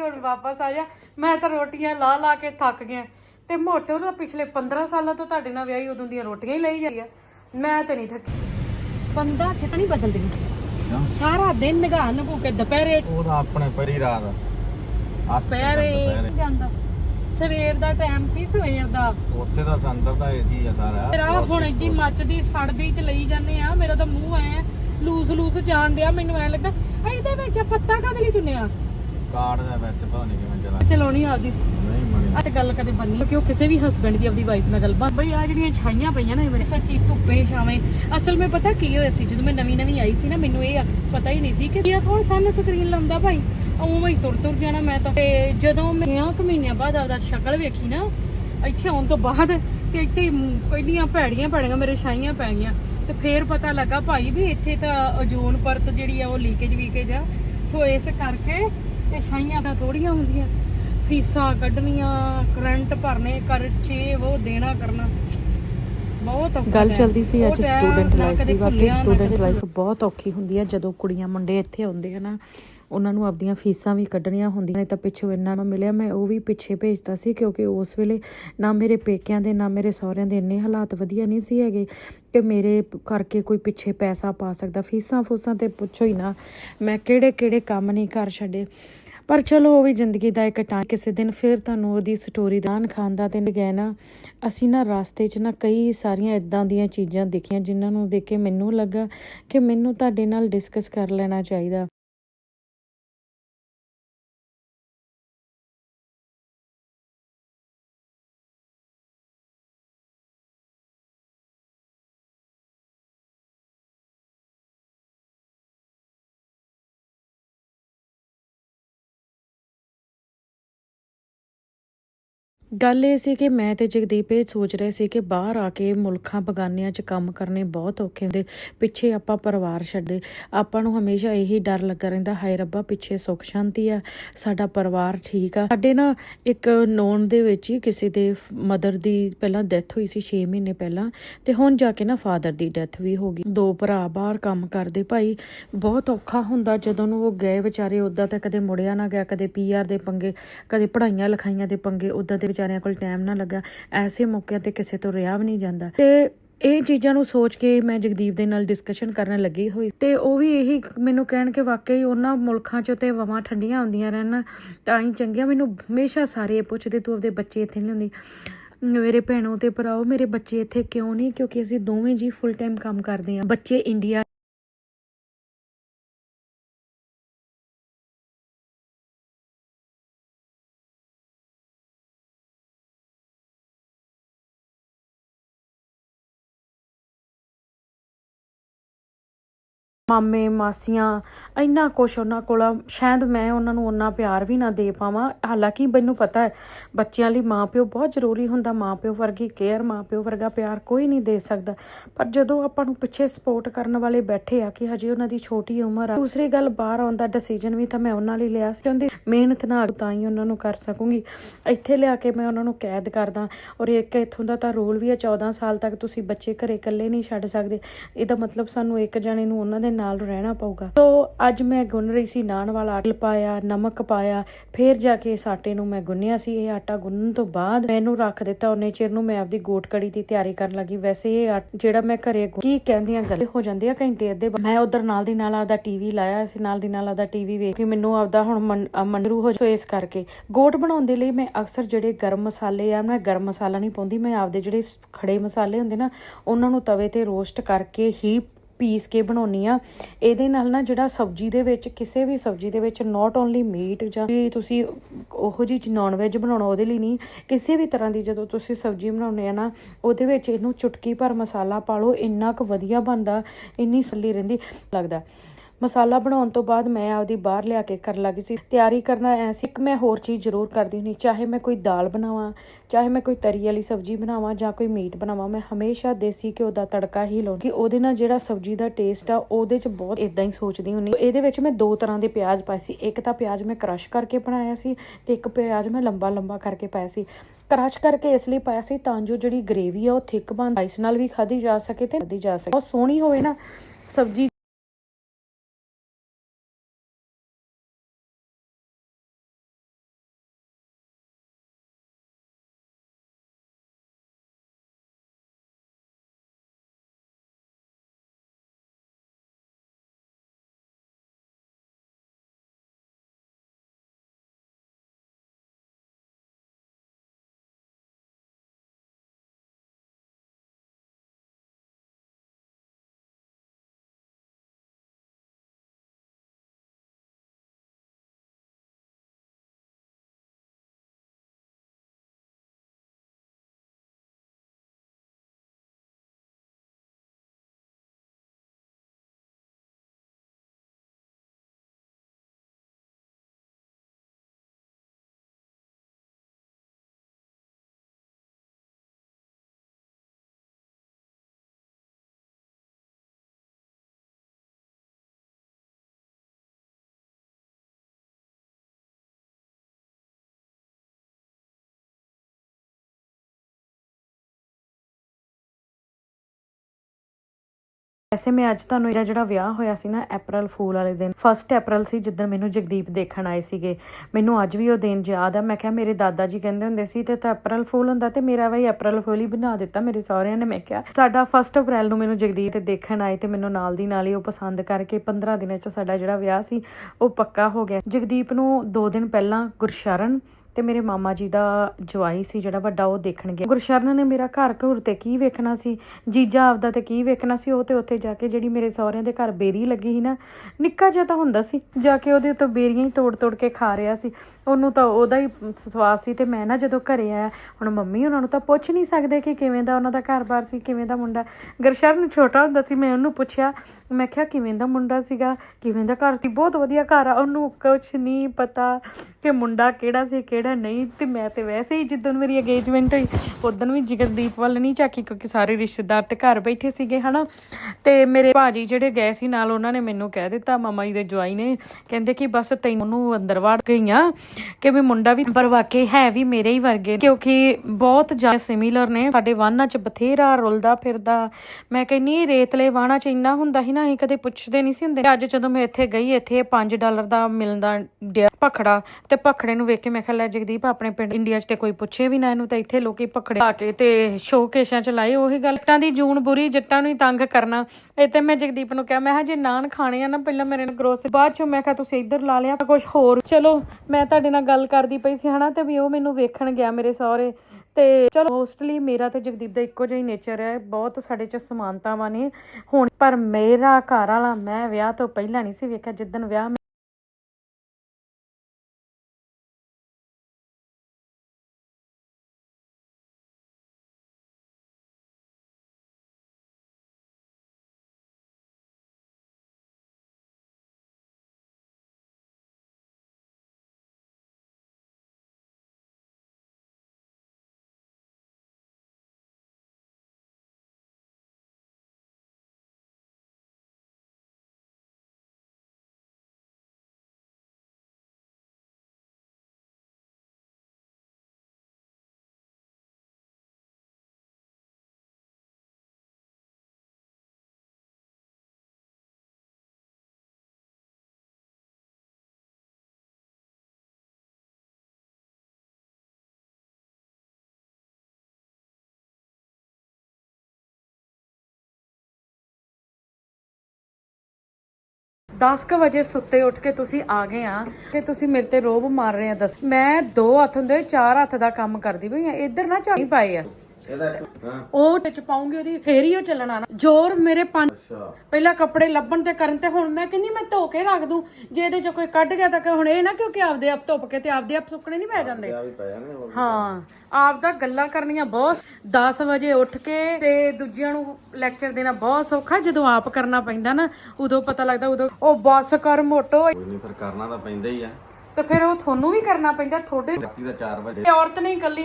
ਹੁਣ ਵਾਪਸ ਆ ਜਾ। ਮੈਂ ਤਾਂ ਰੋਟੀਆਂ ਲਾ ਲਾ ਕੇ ਥੱਕ ਗਿਆ। ਤੇ ਮੋਟੇ ਉਹ ਤਾਂ ਪਿਛਲੇ 15 ਸਾਲਾਂ ਤੋਂ ਤੁਹਾਡੇ ਨਾਲ ਵਿਆਹੀ ਉਦੋਂ ਦੀਆਂ ਰੋਟੀਆਂ ਹੀ ਲਈ ਜਾਂਦੀ ਆ। ਮੈਂ ਤੇ ਨਹੀਂ ਥੱਕੀ। ਬੰਦਾ ਚ ਨਹੀਂ ਬਦਲਦੀ। ਸਾਰਾ ਦਿਨ ਨਿਗਾਹ ਨਗੂ ਕੇ ਦੁਪਹਿਰੇ ਉਹਦਾ ਆਪਣੇ ਪਰੀ ਰਾਤ। ਦੁਪਹਿਰੇ ਜਾਂਦਾ। ਸਵੇਰ ਦਾ ਟਾਈਮ ਸੀ ਸਵੇਰ ਦਾ। ਉੱਥੇ ਦਾ ਸੰਦਰ ਦਾ ਏਸੀ ਆ ਸਾਰਾ। ਮੇਰਾ ਹੁਣ ਇੱਦੀ ਮੱਚਦੀ ਸੜਦੀ ਚ ਲਈ ਜਾਂਦੇ ਆ। ਮੇਰਾ ਤਾਂ ਮੂੰਹ ਐ ਲੂਸ ਲੂਸ ਜਾਣ ਡਿਆ। ਮੈਨੂੰ ਐ ਲੱਗਾ ਇਹਦੇ ਵਿੱਚ ਪੱਤਾ ਕਦ ਲਈ ਚੁੰਨਿਆ ਕਾਰਡ ਦੇ ਵਿੱਚ ਪਤਾ ਨਹੀਂ ਕਿਵੇਂ ਚਲਾ ਚਲਾਉਣੀ ਆਦੀ ਨਹੀਂ ਮਣੀ। ਅੱਜ ਗੱਲ ਕਦੇ ਬੰਨੀ ਕਿ ਉਹ ਕਿਸੇ ਵੀ ਹਸਬੰਡ ਦੀ ਆਪਦੀ ਵਾਈਫ ਨਾਲ ਗੱਲ ਬਾ ਬਈ ਆ ਜਿਹੜੀਆਂ ਛਾਈਆਂ ਪਈਆਂ ਨਾ ਮੇਰੇ ਸੱਚੀ ਧੁੱਪੇ ਛਾਵੇਂ। ਅਸਲ ਵਿੱਚ ਪਤਾ ਕੀ ਹੋਇਆ ਸੀ ਜਦੋਂ ਮੈਂ ਨਵੀਂ ਨਵੀਂ ਆਈ ਸੀ ਨਾ ਮੈਨੂੰ ਇਹ ਪਤਾ ਹੀ ਨਹੀਂ ਸੀ ਕਿ ਇਹ ਕੌਣ ਸਾਨੂੰ ਸਕਰੀਨ ਲਾਉਂਦਾ ਭਾਈ। ਉਵੇਂ ਹੀ ਤੁਰ ਤੁਰ ਜਾਣਾ ਮੈਂ ਤਾਂ। ਤੇ ਜਦੋਂ ਮੈਂ ਕਿਹਾ ਕਿ ਮਹੀਨਿਆਂ ਬਾਅਦ ਆਪਦਾ ਸ਼ਕਲ ਵੇਖੀ ਨਾ ਇੱਥੇ ਆਉਣ ਤੋਂ ਬਾਅਦ ਤੇ ਇੱਥੇ ਇੰਨੀਆਂ ਭੈੜੀਆਂ ਭੈੜੀਆਂ ਮੇਰੇ ਛਾਈਆਂ ਪੈ ਗਈਆਂ। ਤੇ ਫੇਰ ਪਤਾ ਲੱਗਾ ਭਾਈ ਵੀ ਇੱਥੇ ਤਾਂ ਓਜ਼ੋਨ ਪਰਤ ਜਿਹੜੀ ਆ ਉਹ ਲੀਕੇਜ ਵੀਕੇਜ ਆ। ਸੋ ਇਸ ਕਰਕੇ ਤੇ ਛਾਈਆਂ ਤਾਂ ਥੋੜੀਆਂ ਹੁੰਦੀਆਂ। ਫੀਸਾਂ ਕੱਢਣੀਆਂ ਕਰੰਟ ਭਰਨੇ ਖਰਚੇ ਉਹ ਦੇਣਾ ਕਰਨਾ। ਬਹੁਤ ਔਖਾ ਗੱਲ ਚੱਲਦੀ ਸੀ ਅੱਜ ਸਟੂਡੈਂਟ ਨਾ ਲਾਈਫ ਦੀ ਵਾਕਈ ਨਾ ਸਟੂਡੈਂਟ ਲਾਈਫ ਬਹੁਤ ਔਖੀ ਹੁੰਦੀ ਹੈ ਜਦੋਂ ਕੁੜੀਆਂ ਮੁੰਡੇ ਇੱਥੇ ਆਉਂਦੇ ਆ ਨਾ ਉਹਨਾਂ ਨੂੰ ਆਪਦੀਆਂ ਫੀਸਾਂ ਵੀ ਕੱਢਣੀਆਂ ਹੁੰਦੀਆਂ ਨੇ ਤਾਂ ਪਿੱਛੋਂ ਇੰਨਾ ਮੈਂ ਮਿਲਿਆ ਮੈਂ ਉਹ ਵੀ ਪਿੱਛੇ ਭੇਜਦਾ ਸੀ ਕਿਉਂਕਿ ਉਸ ਵੇਲੇ ਨਾ ਮੇਰੇ ਪੇਕਿਆਂ ਦੇ ਨਾ ਮੇਰੇ ਸਹੁਰਿਆਂ ਦੇ ਇੰਨੇ ਹਾਲਾਤ ਵਧੀਆ ਨਹੀਂ ਸੀ ਹੈਗੇ ਕਿ ਮੇਰੇ ਕਰਕੇ ਕੋਈ ਪਿੱਛੇ ਪੈਸਾ ਪਾ ਸਕਦਾ ਫੀਸਾਂ ਫੂਸਾਂ ਤੇ ਪੁੱਛੋ ਹੀ ਨਾ ਮੈਂ ਕਿਹੜੇ ਕਿਹੜੇ ਕੰਮ ਨਹੀਂ ਕਰ ਛੱਡੇ। ਪਰ ਚਲੋ, ਉਹ ਵੀ ਜ਼ਿੰਦਗੀ ਦਾ ਇੱਕ ਟਾਂ ਕਿਸੇ ਦਿਨ ਫਿਰ ਤੁਹਾਨੂੰ ਉਹਦੀ ਸਟੋਰੀ ਦਾਨ ਖਾਨ ਦਾ ਤੇ ਗਏ ਨਾ, ਅਸੀਂ ਨਾ ਰਾਸਤੇ 'ਚ ਨਾ ਕਈ ਸਾਰੀਆਂ ਇਦਾਂ ਦੀਆਂ ਚੀਜ਼ਾਂ ਦੇਖੀਆਂ, ਜਿਨ੍ਹਾਂ ਨੂੰ ਦੇਖ ਕੇ ਮੈਨੂੰ ਲੱਗਾ ਕਿ ਮੈਨੂੰ ਤੁਹਾਡੇ ਨਾਲ ਡਿਸਕਸ ਕਰ ਲੈਣਾ ਚਾਹੀਦਾ। ਗੱਲ ਇਹ ਸੀ ਕਿ ਮੈਂ ਤੇ ਜਗਦੀਪ ਇਹ ਸੋਚ ਰਹੇ ਸੀ ਕਿ ਬਾਹਰ ਆ ਕੇ ਮੁਲਕਾਂ, ਬਗਾਨਿਆਂ 'ਚ ਕੰਮ ਕਰਨੇ ਬਹੁਤ ਔਖੇ ਹੁੰਦੇ, ਪਿੱਛੇ ਆਪਾਂ ਪਰਿਵਾਰ ਛੱਡੇ ਆਪਾਂ ਨੂੰ ਹਮੇਸ਼ਾ ਇਹੀ ਡਰ ਲੱਗਾ ਰਹਿੰਦਾ, ਹਾਏ ਰੱਬਾ, ਪਿੱਛੇ ਸੁੱਖ ਸ਼ਾਂਤੀ ਆ, ਸਾਡਾ ਪਰਿਵਾਰ ਠੀਕ ਆ। ਸਾਡੇ ਨਾ ਇੱਕ ਨੋਨ ਦੇ ਵਿੱਚ ਹੀ ਕਿਸੇ ਦੇ ਮਦਰ ਦੀ ਪਹਿਲਾਂ ਡੈਥ ਹੋਈ ਸੀ 6 ਮਹੀਨੇ ਪਹਿਲਾਂ, ਤੇ ਹੁਣ ਜਾ ਕੇ ਨਾ ਫਾਦਰ ਦੀ ਡੈਥ ਵੀ ਹੋ ਗਈ। ਦੋ ਭਰਾ ਬਾਹਰ ਕੰਮ ਕਰਦੇ ਭਾਈ, ਬਹੁਤ ਔਖਾ ਹੁੰਦਾ ਜਦੋਂ ਨੂੰ ਉਹ ਗਏ ਵਿਚਾਰੇ ਉਦਾਂ ਤਾਂ ਕਦੇ ਮੁੜਿਆ ਨਾ ਗਿਆ, ਕਦੇ ਪੀਆਰ ਦੇ ਪੰਗੇ, ਕਦੇ ਪੜ੍ਹਾਈਆਂ ਲਿਖਾਈਆਂ ਦੇ ਪੰਗੇ ਉਦਾਂ ਦੇ ਵਿਚਾਰਿਆਂ ਕੋਲ ਟਾਈਮ ਨਾ ਲੱਗਾ, ਐਸੇ ਮੌਕਿਆਂ ਤੇ ਕਿਸੇ ਤੋਂ ਰਿਹਾ ਵੀ ਨਹੀਂ ਜਾਂਦਾ। ਤੇ ਇਹ ਚੀਜ਼ਾਂ ਨੂੰ ਸੋਚ ਕੇ ਮੈਂ ਜਗਦੀਪ ਦੇ ਨਾਲ ਡਿਸਕਸ਼ਨ ਕਰਨ ਲੱਗੀ ਹੋਈ। ਤੇ ਉਹ ਵੀ ਇਹੀ ਮੈਨੂੰ ਕਹਿਣ ਕਿ ਵਾਕਈ ਉਹਨਾਂ ਮੁਲਕਾਂ 'ਚ ਤੇ ਵਵਾਂ ਠੰਡੀਆਂ ਹੁੰਦੀਆਂ ਰਹਿਣ, ਤਾਂ ਹੀ ਚੰਗੀਆਂ। ਮੈਨੂੰ ਹਮੇਸ਼ਾ ਸਾਰੇ ਪੁੱਛਦੇ, ਤੂੰ ਆਪਦੇ ਬੱਚੇ ਇੱਥੇ ਨਹੀਂ ਹੁੰਦੀ ਮੇਰੇ ਭੈਣੋ ਤੇ ਭਰਾਓ, ਮੇਰੇ ਬੱਚੇ ਇੱਥੇ ਕਿਉਂ ਨਹੀਂ ਕਿਉਂਕਿ ਅਸੀਂ ਦੋਵੇਂ ਜੀ ਫੁੱਲ ਟਾਈਮ ਕੰਮ ਕਰਦੇ ਹਾਂ। ਬੱਚੇ ਇੰਡੀਆ ਮਾਮੇ ਮਾਸੀਆਂ ਇੰਨਾ ਕੁਛ ਉਹਨਾਂ ਕੋਲ। ਆ, ਸ਼ਾਇਦ ਮੈਂ ਉਹਨਾਂ ਨੂੰ ਉਹਨਾਂ ਪਿਆਰ ਵੀ ਨਾ ਦੇ ਪਾਵਾਂ। ਹਾਲਾਂਕਿ ਮੈਨੂੰ ਪਤਾ ਹੈ ਬੱਚਿਆਂ ਲਈ ਮਾਪਿਓ ਬਹੁਤ ਜ਼ਰੂਰੀ ਹੁੰਦਾ। ਮਾਪਿਓ ਵਰਗੀ ਕੇਅਰ ਮਾਪਿਓ ਵਰਗਾ ਪਿਆਰ ਕੋਈ ਨਹੀਂ ਦੇ ਸਕਦਾ। ਪਰ ਜਦੋਂ ਆਪਾਂ ਨੂੰ ਪਿੱਛੇ ਸਪੋਰਟ ਕਰਨ ਵਾਲੇ ਬੈਠੇ ਆ ਕਿ ਹਜੇ ਉਹਨਾਂ ਦੀ ਛੋਟੀ ਉਮਰ ਆ ਦੂਸਰੀ ਗੱਲ ਬਾਹਰ ਆਉਣ ਦਾ ਡਿਸੀਜਨ ਵੀ ਤਾਂ ਮੈਂ ਉਹਨਾਂ ਲਈ ਲਿਆ ਸੀ। ਕਿਉਂਕਿ ਮਿਹਨਤ ਨਾਲ ਤਾਂ ਹੀ ਉਹਨਾਂ ਨੂੰ ਕਰ ਸਕੂੰਗੀ। ਇੱਥੇ ਲਿਆ ਕੇ ਮੈਂ ਉਹਨਾਂ ਨੂੰ ਕੈਦ ਕਰਦਾ। ਔਰ ਇੱਕ ਇੱਥੋਂ ਦਾ ਤਾਂ ਰੂਲ ਵੀ ਆ 14 ਸਾਲ ਤੱਕ ਤੁਸੀਂ ਬੱਚੇ ਘਰੇ ਇਕੱਲੇ ਨਹੀਂ ਛੱਡ ਸਕਦੇ। ਇਹਦਾ ਮਤਲਬ ਸਾਨੂੰ ਇੱਕ ਜਣੇ ਨੂੰ ਉਹਨਾਂ ਦੇ ਨਾਲ ਰਹਿਣਾ ਪਊਗਾ। ਸੋ ਅੱਜ ਮੈਂ ਗੁੰਨ ਰਹੀ ਸੀ, ਨਾਨ ਵਾਲਾ ਆਟਾ ਪਾਇਆ, ਨਮਕ ਪਾਇਆ, ਫਿਰ ਜਾ ਕੇ ਇਸ ਆਟੇ ਨੂੰ ਮੈਂ ਗੁੰਨਿਆ ਸੀ। ਇਹ ਆਟਾ ਗੁੰਨਣ ਤੋਂ ਬਾਅਦ ਮੈਨੂੰ ਰੱਖ ਦਿੱਤਾ ਉਹਨੇ ਚਿਰ ਨੂੰ ਮੈਂ ਆਪਦੀ ਗੋਟ ਕੜੀ ਦੀ ਤਿਆਰੀ ਕਰਨ ਲੱਗੀ। ਵੈਸੇ ਇਹ ਜਿਹੜਾ ਮੈਂ ਘਰੇ ਕੀ ਕਹਿੰਦੀਆਂ ਗੱਲ ਹੋ ਜਾਂਦੇ ਆ ਘੰਟੇ ਅੱਧੇ ਮੈਂ ਉਧਰ ਨਾਲ ਦੀ ਨਾਲ ਆਪਦਾ ਟੀਵੀ ਲਾਇਆ ਸੀ, ਨਾਲ ਦੀ ਨਾਲ ਆਪਦਾ ਟੀਵੀ ਵੇਖ ਕੇ ਮੈਨੂੰ ਆਪਦਾ ਹੁਣ ਮੰਡਰੂ ਹੋ ਇਸ ਕਰਕੇ ਗੋਟ ਬਣਾਉਣ ਦੇ ਲਈ ਮੈਂ ਅਕਸਰ ਜਿਹੜੇ ਗਰਮ ਮਸਾਲੇ ਆ, ਮੈਂ ਗਰਮ ਮਸਾਲਾ ਨਹੀਂ ਪਾਉਂਦੀ, ਮੈਂ ਆਪਦੇ ਜਿਹੜੇ ਖੜੇ ਮਸਾਲੇ ਹੁੰਦੇ ਨਾ, ਉਹਨਾਂ ਨੂੰ ਤਵੇ ਤੇ ਰੋਸਟ ਕਰਕੇ ਹੀ ਪੀਸ ਕੇ ਬਣਾਉਣੀ ਆ ਇਹਦੇ ਨਾਲ ਨਾ ਜਿਹੜਾ ਸਬਜ਼ੀ ਦੇ ਵਿੱਚ, ਕਿਸੇ ਵੀ ਸਬਜ਼ੀ ਦੇ ਵਿੱਚ ਨਾਟ ਓਨਲੀ ਮੀਟ ਜਾਂ ਵੀ ਤੁਸੀਂ ਉਹੋ ਜਿਹੀ ਨਾਨ ਵੈਜ ਬਣਾਉਣਾ ਉਹਦੇ ਲਈ ਨਹੀਂ, ਕਿਸੇ ਵੀ ਤਰ੍ਹਾਂ ਦੀ ਜਦੋਂ ਤੁਸੀਂ ਸਬਜ਼ੀ ਬਣਾਉਂਦੇ ਆ ਨਾ, ਉਹਦੇ ਵਿੱਚ ਇਹਨੂੰ ਚੁਟਕੀ ਭਰ ਮਸਾਲਾ ਪਾ ਲਓ, ਇੰਨਾ ਕੁ ਵਧੀਆ ਬਣਦਾ, ਇੰਨੀ ਸੱਲੀ ਰਹਿੰਦੀ, ਲੱਗਦਾ। ਮਸਾਲਾ ਬਣਾਉਣ ਤੋਂ ਬਾਅਦ ਮੈਂ ਆਪਦੀ ਬਾਹਰ ਲਿਆ ਕੇ ਕਰਨ ਲੱਗੀ ਸੀ। ਤਿਆਰੀ ਕਰਨਾ ਐ ਸੀ, ਇੱਕ ਮੈਂ ਹੋਰ ਚੀਜ਼ ਜ਼ਰੂਰ ਕਰਦੀ ਹੁੰਦੀ, ਚਾਹੇ ਮੈਂ ਕੋਈ ਦਾਲ ਬਣਾਵਾਂ, ਚਾਹੇ ਮੈਂ ਕੋਈ ਤਰੀ ਵਾਲੀ ਸਬਜ਼ੀ ਬਣਾਵਾਂ ਜਾਂ ਕੋਈ ਮੀਟ ਬਣਾਵਾਂ, ਮੈਂ ਹਮੇਸ਼ਾ ਦੇਸੀ ਘਿਓ ਦਾ ਤੜਕਾ ਹੀ ਲਾਉਂਦੀ। ਕਿ ਉਹਦੇ ਨਾਲ ਜਿਹੜਾ ਸਬਜ਼ੀ ਦਾ ਟੇਸਟ ਆ, ਉਹਦੇ 'ਚ ਬਹੁਤ ਇਦਾਂ ਹੀ ਸੋਚਦੀ ਹੁੰਦੀ। ਇਹਦੇ ਵਿੱਚ ਮੈਂ ਦੋ ਤਰ੍ਹਾਂ ਦੇ ਪਿਆਜ਼ ਪਾਏ ਸੀ, ਇੱਕ ਤਾਂ ਪਿਆਜ਼ ਮੈਂ ਕ੍ਰਸ਼ ਕਰਕੇ ਬਣਾਇਆ ਸੀ ਤੇ ਇੱਕ ਪਿਆਜ਼ ਮੈਂ ਲੰਬਾ ਲੰਬਾ ਕਰਕੇ ਪਾਇਆ ਸੀ। ਕ੍ਰਸ਼ ਕਰਕੇ ਇਸ ਲਈ ਪਾਇਆ ਸੀ ਤਾਂ ਜੋ ਜਿਹੜੀ ਗ੍ਰੇਵੀ ਆ, ਉਹ ਥਿਕ ਬਣ ਰਾਈਸ ਨਾਲ ਵੀ ਖਾਧੀ ਜਾ ਸਕੇ ਤੇ ਖਾਧੀ ਜਾ ਸਕੇ। ਬਹੁਤ ਸੋਹਣੀ ਹੋਵੇ ਨਾ ਸਬਜ਼ੀ। ਵੈਸੇ ਮੈਂ ਅੱਜ ਤੁਹਾਨੂੰ ਇਹਦਾ ਜਿਹੜਾ ਵਿਆਹ ਹੋਇਆ ਸੀ ਨਾ April ਫੂਲ ਵਾਲੇ ਦਿਨ 1 April ਸੀ ਜਿੱਦਣ ਮੈਨੂੰ ਜਗਦੀਪ ਦੇਖਣ ਆਏ ਸੀਗੇ। ਮੈਨੂੰ ਅੱਜ ਵੀ ਉਹ ਦਿਨ ਯਾਦ ਆ। ਮੈਂ ਕਿਹਾ ਮੇਰੇ ਦਾਦਾ ਜੀ ਕਹਿੰਦੇ ਹੁੰਦੇ ਸੀ, ਤੇ ਤਾਂ April ਫੂਲ ਹੁੰਦਾ ਤੇ ਮੇਰਾ ਵੀ April ਫੂਲ ਹੀ ਬਣਾ ਦਿੱਤਾ ਮੇਰੇ ਸਹੁਰਿਆਂ ਨੇ। ਮੈਂ ਕਿਹਾ, ਸਾਡਾ 1 April ਨੂੰ ਮੈਨੂੰ ਜਗਦੀਪ ਤੇ ਦੇਖਣ ਆਏ ਤੇ ਮੈਨੂੰ ਨਾਲ ਦੀ ਨਾਲ ਹੀ ਉਹ ਪਸੰਦ ਕਰਕੇ 15 ਦਿਨਾਂ ਚ ਸਾਡਾ ਜਿਹੜਾ ਵਿਆਹ ਸੀ, ਉਹ ਪੱਕਾ ਹੋ ਗਿਆ। ਜਗਦੀਪ ਨੂੰ 2 ਦਿਨ ਪਹਿਲਾਂ ਗੁਰਸ਼ਰਨ ਤੇ ਮੇਰੇ ਮਾਮਾ ਜੀ ਦਾ ਜਵਾਈ ਸੀ ਜਿਹੜਾ ਵੱਡਾ, ਉਹ ਦੇਖਣ ਗਿਆ। ਗੁਰਸ਼ਰਨ ਨੇ ਮੇਰਾ ਘਰ ਘੁਰ ਤੇ ਕੀ ਵੇਖਣਾ ਸੀ? ਜੀਜਾ ਆਪਦਾ ਤੇ ਕੀ ਵੇਖਣਾ ਸੀ? ਉਹ ਤੇ ਉੱਥੇ ਜਾ ਕੇ ਜਿਹੜੀ ਮੇਰੇ ਸਹੁਰਿਆਂ ਦੇ ਘਰ ਬੇਰੀ ਲੱਗੀ ਸੀ ਨਾ, ਨਿੱਕਾ ਜਿਹਾ ਤਾਂ ਹੁੰਦਾ ਸੀ। ਜਾ ਕੇ ਉਹਦੇ ਉੱਤੇ ਬੇਰੀਆਂ ਹੀ ਤੋੜ ਤੋੜ ਕੇ ਖਾ ਰਿਹਾ ਸੀ। ਉਹਨੂੰ ਤਾਂ ਉਹਦਾ ਹੀ ਸਵਾਦ ਸੀ ਤੇ ਮੈਂ ਨਾ ਜਦੋਂ ਘਰੇ ਆਇਆ, ਹੁਣ ਮੰਮੀ ਉਹਨਾਂ ਨੂੰ ਤਾਂ ਪੁੱਛ ਨਹੀਂ ਸਕਦੇ ਕਿ ਕਿਵੇਂ ਦਾ ਉਹਨਾਂ ਦਾ ਘਰ-ਬਾਰ ਸੀ, ਕਿਵੇਂ ਦਾ ਮੁੰਡਾ। ਗੁਰਸ਼ਰਨ ਛੋਟਾ ਹੁੰਦਾ ਸੀ, ਮੈਂ ਉਹਨੂੰ ਪੁੱਛਿਆ, ਮੈਂ ਕਿਹਾ ਕਿਵੇਂ ਦਾ ਮੁੰਡਾ ਸੀਗਾ? ਕਿਵੇਂ ਦਾ ਘਰ ਸੀ? ਬਹੁਤ ਵਧੀਆ ਘਰ ਆ। ਉਹਨੂੰ ਕੁਝ ਨਹੀਂ ਪਤਾ ਕਿ ਮੁੰਡਾ ਕਿਹੜਾ ਸੀ, ਕਿਹੜਾ ਨਹੀਂ ਤੇ ਮੈਂ ਤੇ ਵੈਸੇ ਹੀ ਜਿੱਦਣ ਮੇਰੀ ਅਗੇਜਮੈਂਟ ਹੋਈ ਉਦੋਂ ਵੀ ਜਗਦੀਪ ਵੱਲ ਨਹੀਂ ਝਾਕੀ ਕਿਉਂਕਿ ਸਾਰੇ ਰਿਸ਼ਤੇਦਾਰ ਤੇ ਘਰ ਬੈਠੇ ਸੀਗੇ, ਹਨਾ? ਤੇ ਮੇਰੇ ਭਾਜੀ ਜਿਹੜੇ ਗਏ ਸੀ ਨਾਲ, ਉਹਨਾਂ ਨੇ ਮੈਨੂੰ ਕਹਿ ਦਿੱਤਾ, ਮਾਮਾ ਜੀ ਦੇ ਜਵਾਈ ਨੇ ਕਹਿੰਦੇ ਕਿ ਬਸ ਤੈਨੂੰ ਅੰਦਰ ਵਾੜ ਗਈਆਂ ਕਿ ਵੀ ਮੁੰਡਾ ਵੀ ਪਰ ਵਾਕਈ ਹੈ ਵੀ ਮੇਰੇ ਹੀ ਵਰਗੇ ਕਿਉਂਕਿ ਬਹੁਤ ਜ਼ਿਆਦਾ ਸਿਮਿਲਰ ਨੇ, ਸਾਡੇ ਵਾਹਨਾਂ 'ਚ ਬਥੇਰਾ ਰੁਲਦਾ ਫਿਰਦਾ। ਮੈਂ ਕਹਿੰਨੀ ਰੇਤਲੇ ਵਾਹਨਾਂ 'ਚ ਇੰਨਾ ਹੁੰਦਾ ਸੀ ਨਾ, ਅਸੀਂ ਕਦੇ ਪੁੱਛਦੇ ਨਹੀਂ ਸੀ ਹੁੰਦੇ। ਅੱਜ ਜਦੋਂ ਮੈਂ ਇੱਥੇ ਗਈ, ਇੱਥੇ 5 ਡਾਲਰ ਦਾ ਮਿਲਦਾ ਡਿਆ ਭਖੜਾ ਤੇ ਭਖੜੇ ਨੂੰ ਵੇਖ ਕੇ ਮੈਂ ਕਿਹਾ, ਲੈ ਜਗਦੀਪ, ਆਪਣੇ ਪਿੰਡ ਇੰਡੀਆ 'ਚ ਤੇ ਕੋਈ ਪੁੱਛੇ ਵੀ ਨਾ ਇਹਨੂੰ ਤਾਂ ਇੱਥੇ ਲੋਕੀ ਭਖੜੇ ਆ ਕੇ ਤੇ ਸ਼ੋਕੇਸ਼ਾਂ 'ਚ ਲਾਏ ਉਹੀ ਗੱਲ। ਜੱਟਾਂ ਦੀ ਜੂਨ ਬੁਰੀ, ਜੱਟਾਂ ਨੂੰ ਹੀ ਤੰਗ ਕਰਨਾ। ਇਹ ਮੈਂ ਜਗਦੀਪ ਨੂੰ ਕਿਹਾ, ਮੈਂ ਕਿਹਾ, ਜੇ ਨਾਨ ਖਾਣੇ ਆ ਨਾ, ਪਹਿਲਾਂ ਮੇਰੇ ਨਾਲ ਗਰੋਸ ਬਾਅਦ ਚੋਂ ਮੈਂ ਕਿਹਾ, ਤੁਸੀਂ ਇੱਧਰ ਲਾ ਲਿਆ ਕੁਝ ਹੋਰ। ਚਲੋ, ਮੈਂ ਤੁਹਾਡੇ ਨਾਲ ਗੱਲ ਕਰਦੀ ਪਈ ਸੀ, ਹਨਾ, ਤੇ ਵੀ ਉਹ ਮੈਨੂੰ ਵੇਖਣ ਗਿਆ ਮੇਰੇ ਸਹੁਰੇ। ਤੇ ਚਲੋ ਮੋਸਟਲੀ ਮੇਰਾ ਤੇ ਜਗਦੀਪ ਦਾ ਇੱਕੋ ਜਿਹਾ ਹੀ ਨੇਚਰ ਹੈ ਬਹੁਤ ਸਾਡੇ ਚ ਸਮਾਨਤਾਵਾਂ ਨੇ। ਹੁਣ ਪਰ ਮੇਰਾ ਘਰ ਵਾਲਾ, ਮੈਂ ਵਿਆਹ ਤੋਂ ਪਹਿਲਾਂ ਨਹੀਂ ਸੀ ਵੇਖਿਆ, ਜਿੱਦਣ ਵਿਆਹ ਦਸ ਕੁ ਵਜੇ ਸੁੱਤੇ ਉੱਠ ਕੇ ਤੁਸੀਂ ਆ ਗਏ ਆ ਕਿ ਤੁਸੀਂ ਮੇਰੇ ਤੇ ਰੋਬ ਮਾਰ ਰਹੇ ਆ ਦੱਸ। ਮੈਂ ਦੋ ਹੱਥ ਹੁੰਦੇ ਚਾਰ ਹੱਥ ਦਾ ਕੰਮ ਕਰਦੀ ਪਈ ਆ। ਇੱਧਰ ਨਾ ਚਾਹੀ ਪਾਏ ਆ। ਇਹਦਾ ਹਾਂ ਉਹ ਟਿਚ ਪਾਉਂਗੀ ਉਹਦੀ ਫੇਰ ਹੀ ਉਹ ਚੱਲਣਾ ਨਾ। ਜ਼ੋਰ ਮੇਰੇ ਪੰਜ ਅੱਛਾ। ਪਹਿਲਾਂ ਕੱਪੜੇ ਲੱਭਣ ਤੇ ਕਰਨ ਤੇ ਹੁਣ ਮੈਂ ਕਹਿੰਨੀ ਮੈਂ ਧੋ ਕੇ ਰੱਖ ਦੂੰ। ਜੇ ਇਹਦੇ ਚ ਕੋਈ ਕੱਢ ਗਿਆ ਤਾਂ ਕਿ ਹੁਣ ਇਹ ਨਾ ਕਿਉਂਕਿ ਆਪਦੇ ਆਪ ਧੁੱਪ ਕੇ ਤੇ ਆਪਦੇ ਆਪ ਸੁੱਕਣੇ ਨਹੀਂ ਪੈ ਜਾਂਦੇ। ਆ ਵੀ ਪਿਆ ਨੇ ਹੋਰ ਹਾਂ ਆਪ ਦਾ ਗੱਲਾਂ ਕਰਨੀਆਂ ਬਹੁਤ 10 ਵਜੇ ਉੱਠ ਕੇ ਤੇ ਦੂਜਿਆਂ ਨੂੰ ਲੈਕਚਰ ਦੇਣਾ ਬਹੁਤ ਸੌਖਾ ਜਦੋਂ ਆਪ ਕਰਨਾ ਪੈਂਦਾ ਨਾ ਉਦੋਂ ਪਤਾ ਲੱਗਦਾ ਉਦੋਂ ਉਹ ਬੱਸ ਕਰ ਮੋਟੋ। ਕੋਈ ਨਹੀਂ ਫਿਰ ਕਰਨਾ ਤਾਂ ਪੈਂਦਾ ਹੀ ਆ। ਤੇ ਫਿਰ ਉਹ ਤੁਹਾਨੂੰ ਵੀ ਕਰਨਾ ਪੈਂਦਾ ਤੁਹਾਡੇ ਰਾਤੀ ਦਾ 4 ਵਜੇ। ਤੇ ਔਰਤ ਨਹੀਂ ਇਕੱਲੀ